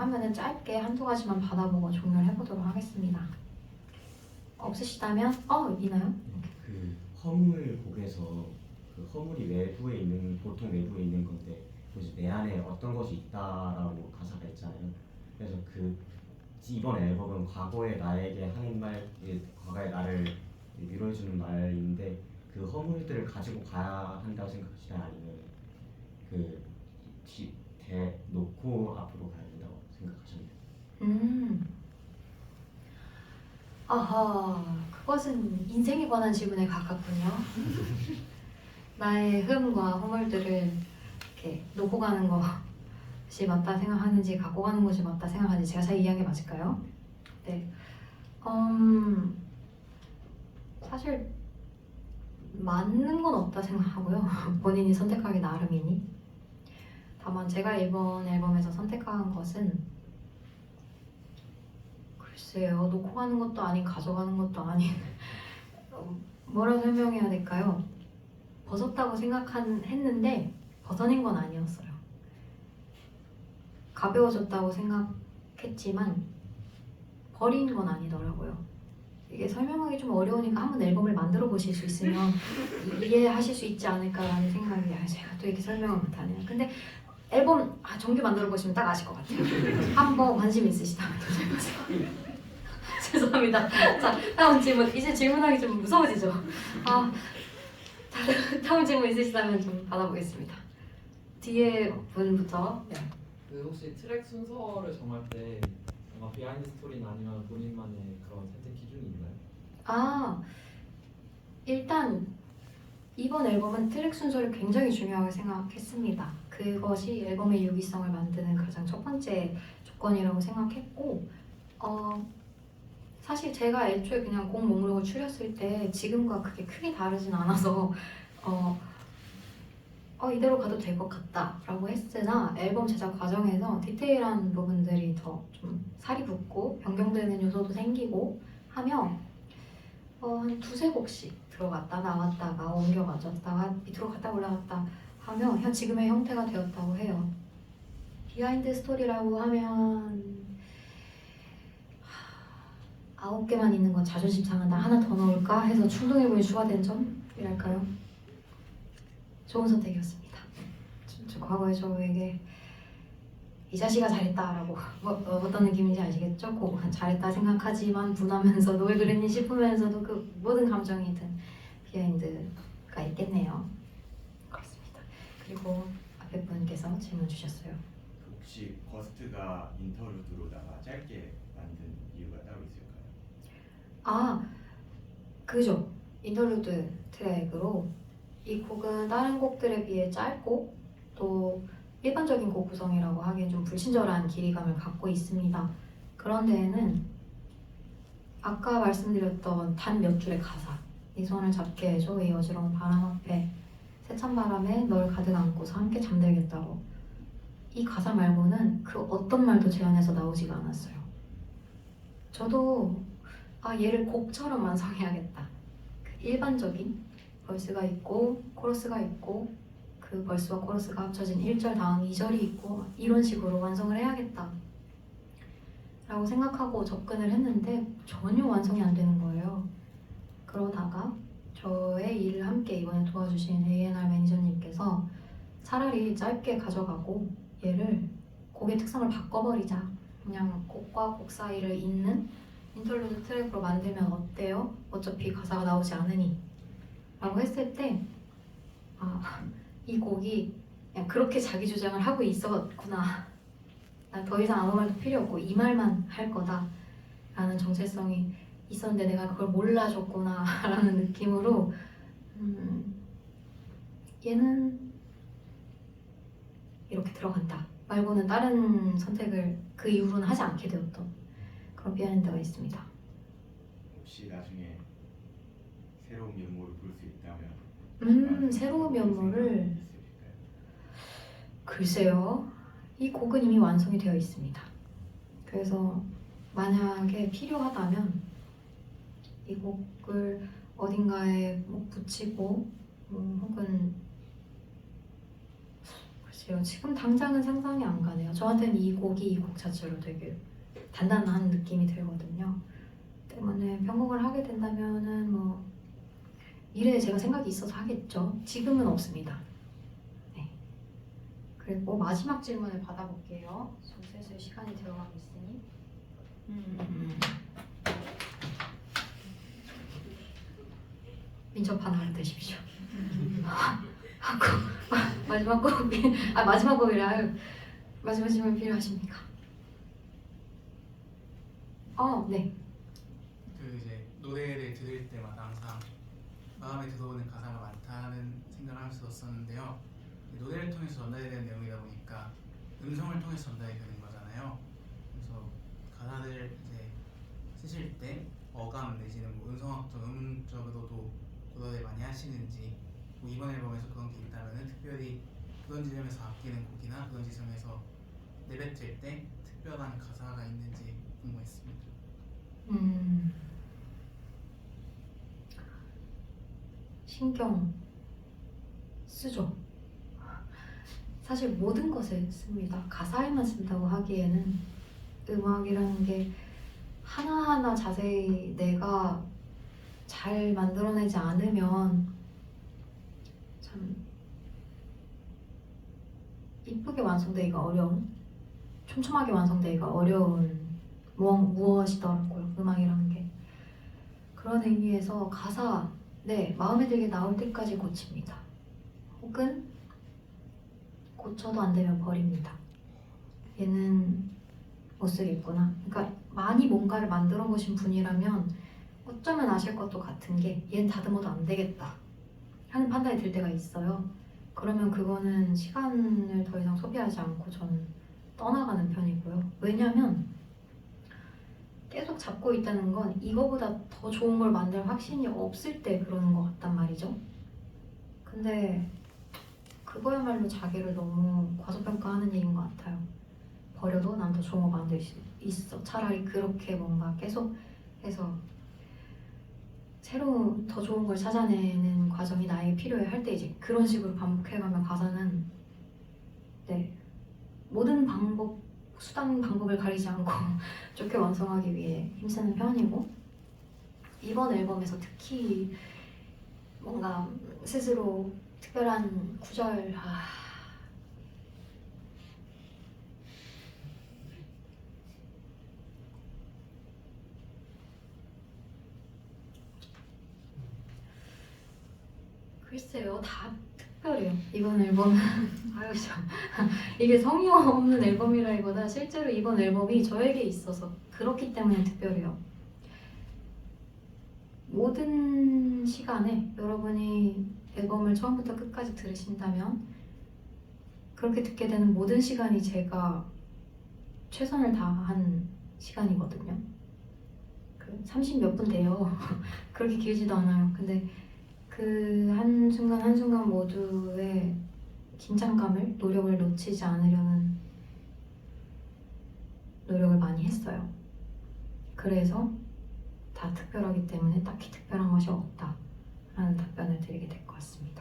하면은 짧게 한두 가지만 받아보고 종료를 해보도록 하겠습니다. 없으시다면 어 있나요? 그 허물 곡에서 그 허물이 외부에 있는 보통 외부에 있는 건데 내 안에 어떤 것이 있다라고 가사가 있잖아요. 그래서 그 이번 앨범은 과거의 나에게 하는 말, 과거의 나를 위로해주는 말인데 그 허물들을 가지고 가야 한다고 생각하시나요? 아니면 그 뒤, 대 놓고 앞으로 된다고 생각하셨나요? 음. 아하, 그것은 인생에 관한 질문에 가깝군요. 나의 흠과 허물들을 이렇게 놓고 가는 것이 맞다 생각하는지 갖고 가는 것이 맞다 생각하는지 제가 잘 이해한 게 맞을까요? 네. 음, 사실 맞는 건 없다 생각하고요. 본인이 선택하기 나름이니. 다만 제가 이번 앨범에서 선택한 것은 글쎄요 놓고 가는 것도 아닌 가져가는 것도 아닌 어, 뭐라 설명해야 될까요? 벗었다고 생각한 했는데 벗어낸 건 아니었어요. 가벼워졌다고 생각했지만 버린 건 아니더라고요. 이게 설명하기 좀 어려우니까 한번 앨범을 만들어 보실 수 있으면 이- 이해하실 수 있지 않을까라는 생각이 아, 제가 또 이렇게 설명을 못하네요. 근데 앨범 아, 정규 만들어 보시면 딱 아실 것 같아요. 한번 관심 있으시다면 도전해보세요. 죄송합니다. 자 다음 질문 이제 질문하기 좀 무서워지죠. 아 다른 다음 질문 있으시다면 좀 받아보겠습니다. 뒤에 분부터 네. 그 혹시 트랙 순서를 정할 때 뭔가 비하인드 스토리나 아니면 본인만의 그런 선택 기준이 있나요? 아 일단 이번 앨범은 트랙 순서를 굉장히 중요하게 생각했습니다. 그것이 앨범의 유기성을 만드는 가장 첫 번째 조건이라고 생각했고 어, 사실 제가 애초에 그냥 곡 목록을 추렸을 때 지금과 그게 크게 다르진 않아서 어, 어, 이대로 가도 될 것 같다라고 했으나 앨범 제작 과정에서 디테일한 부분들이 더 좀 살이 붙고 변경되는 요소도 생기고 하며 어, 한 두세 곡씩 들어갔다 나왔다가 옮겨가졌다가 밑으로 갔다 올라갔다 하며 현 지금의 형태가 되었다고 해요. 비하인드 스토리라고 하면 하, 아홉 개만 있는 건 자존심 상한다. 하나 더 넣을까 해서 충동해보니 추가된 점이랄까요? 좋은 선택이었습니다. 저, 저 과거에 저에게 이 자식아 잘했다라고 뭐, 어, 어떤 느낌인지 아시겠죠? 고 잘했다 생각하지만 분하면서도 왜 그랬니 싶으면서도 그 모든 감정이 든 비하인드가 있겠네요. 그렇습니다. 그리고 앞에 분께서 질문 주셨어요. 혹시 버스트가 인터루드로다가 짧게 만든 이유가 따로 있을까요? 아, 그죠. 인터루드 트랙으로 이 곡은 다른 곡들에 비해 짧고 또 일반적인 곡 구성이라고 하기엔 좀 불친절한 길이감을 갖고 있습니다. 그런 데에는 아까 말씀드렸던 단 몇 줄의 가사 이 손을 잡게 해줘 이 어지러운 바람 앞에 세찬 바람에 널 가득 안고서 함께 잠들겠다고 이 가사 말고는 그 어떤 말도 제 안에서 나오지가 않았어요. 저도 아 얘를 곡처럼 완성해야겠다. 그 일반적인 벌스가 있고 코러스가 있고 그 벌스와 코러스가 합쳐진 1절 다음 2절이 있고 이런 식으로 완성을 해야겠다. 라고 생각하고 접근을 했는데 전혀 완성이 안 되는 거예요. 그러다가 저의 일을 함께 이번에 도와주신 A&R 매니저님께서 차라리 짧게 가져가고 얘를 곡의 특성을 바꿔버리자. 그냥 곡과 곡 사이를 잇는 인터루드 트랙으로 만들면 어때요? 어차피 가사가 나오지 않으니. 라고 했을 때 아, 이 곡이 그냥 그렇게 자기 주장을 하고 있었구나. 난 더 이상 아무 말도 필요 없고 이 말만 할 거다 라는 정체성이 있었는데 내가 그걸 몰라줬구나 라는 느낌으로 음, 얘는 이렇게 들어간다. 말고는 다른 선택을 그 이후로는 하지 않게 되었던 그런 비하인드가 있습니다 혹시 나중에 새로운 면모를 볼 수 있다면 음 새로운 면모를? 글쎄요. 이 곡은 이미 완성이 되어 있습니다. 그래서 만약에 필요하다면 이 곡을 어딘가에 뭐 붙이고 뭐 혹은 글쎄요. 글쎄요. 지금 당장은 상상이 안 가네요. 저한테는 이 곡이 이 곡 자체로 되게 단단한 느낌이 들거든요. 때문에 편곡을 하게 된다면은 뭐 미래에 제가 생각이 있어서 하겠죠. 지금은 없습니다. 네. 그리고 마지막 질문을 받아볼게요. 슬슬 시간이 들어가고 있으니. 음. 민첩한 하루 되십시오. 마지막 곡이 아 마지막 곡이라 마지막 질문 필요하십니까? 어, 네. 그 이제 노래를 들을 때마다 항상 마음에 들어오는 가사가 많다는 생각을 들었었는데요. 이 노래를 통해서 전달이 되는 내용이다 보니까 음성을 통해서 전달이 되는 거잖아요. 그래서 가사를 이제 쓰실 때 어감 내지는 뭐 음성학적, 음적으로도 고려를 많이 하시는지 뭐 이번 앨범에서 그런 게 있다면은 특별히 그런 지점에서 아끼는 곡이나 그런 지점에서 내뱉을 때 특별한 가사가 있는지 궁금했습니다. 음. 신경 쓰죠. 사실 모든 것에 씁니다. 가사에만 쓴다고 하기에는 음악이라는 게 하나하나 자세히 내가 잘 만들어내지 않으면 참 이쁘게 완성되기가 어려운 촘촘하게 완성되기가 어려운 무엇, 무엇이더라고요 음악이라는 게. 그런 의미에서 가사 네 마음에 들게 나올 때까지 고칩니다. 혹은 고쳐도 안 되면 버립니다. 얘는 못 쓰겠구나. 그러니까 많이 뭔가를 만들어 보신 분이라면 어쩌면 아실 것도 같은 게 얘는 다듬어도 안 되겠다 하는 판단이 들 때가 있어요. 그러면 그거는 시간을 더 이상 소비하지 않고 저는 떠나가는 편이고요. 왜냐면 계속 잡고 있다는 건 이거보다 더 좋은 걸 만들 확신이 없을 때 그러는 것 같단 말이죠. 근데 그거야말로 자기를 너무 과소평가하는 일인 것 같아요. 버려도 난 더 좋은 거 만들 수 있어. 차라리 그렇게 뭔가 계속 해서 새로 더 좋은 걸 찾아내는 과정이 나에게 필요해 할 때 이제 그런 식으로 반복해가면 가사는 네 모든 방법 수단 방법을 가리지 않고 좋게 완성하기 위해 힘쓰는 편이고 이번 앨범에서 특히 뭔가 스스로 특별한 구절 아... 글쎄요 다 특별해요 이번 앨범은 아유 참 이게 성의 없는 앨범이라기보다 실제로 이번 앨범이 저에게 있어서 그렇기 때문에 특별해요. 모든 시간에 여러분이 앨범을 처음부터 끝까지 들으신다면 그렇게 듣게 되는 모든 시간이 제가 최선을 다한 시간이거든요. 그30 몇 분 돼요. 그렇게 길지도 않아요. 근데 그 한순간 한순간 모두의 긴장감을 노력을 놓치지 않으려는 노력을 많이 했어요. 그래서 다 특별하기 때문에 딱히 특별한 것이 없다라는 답변을 드리게 될 것 같습니다.